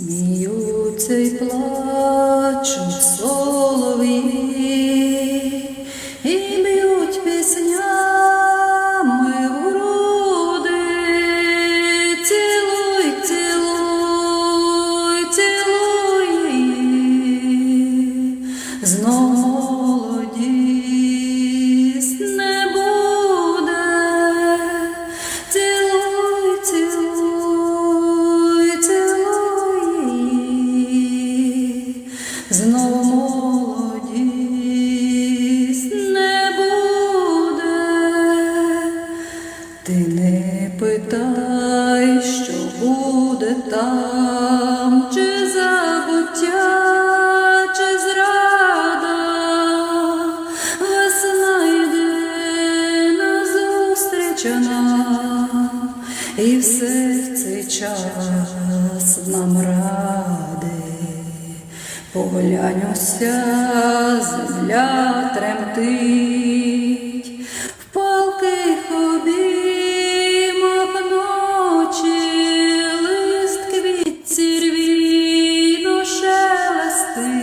Сміються й плачуть солов'ї і б'ють піснями в груди. Цілуй, цілуй, цілуй її. Знов її. Знов молодість не буде. Ти не питай, що буде там, чи забуття, чи зрада, весна йде назустріч нам, і все в цей час нам ради. Поглянь уся земля тремтить, в палких обіймах ночі лист квітці рвіно шелестить,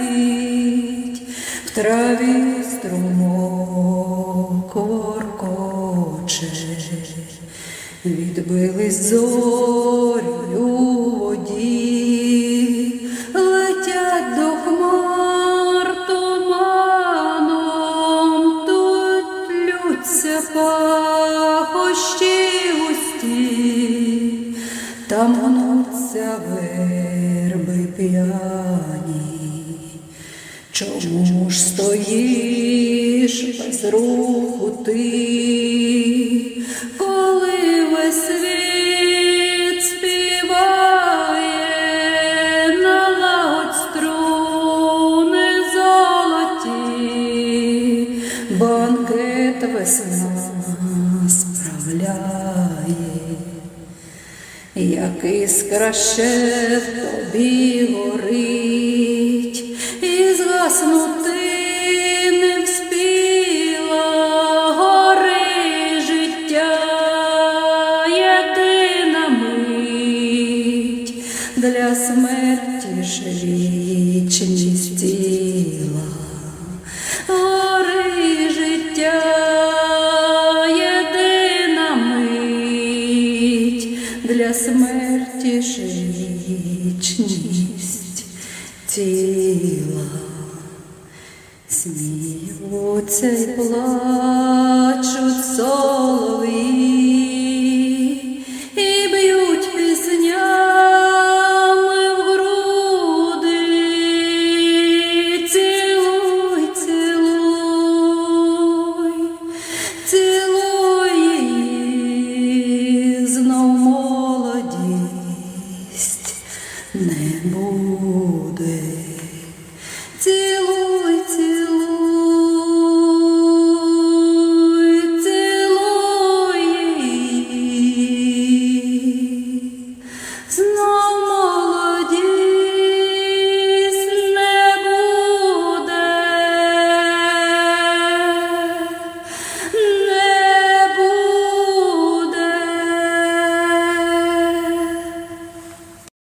в траві струмок воркоче, відбились зорі пахощі густі, там гнуться верби п'яні. Чому ж стоїш без руху ти, банкет весна справляє як іскра ще в тобі горить, і згаснути не вспіла гори життя, єдина мить для смерті ж для смерті жичність тіла. Сміються й плачуть солов'ї 对。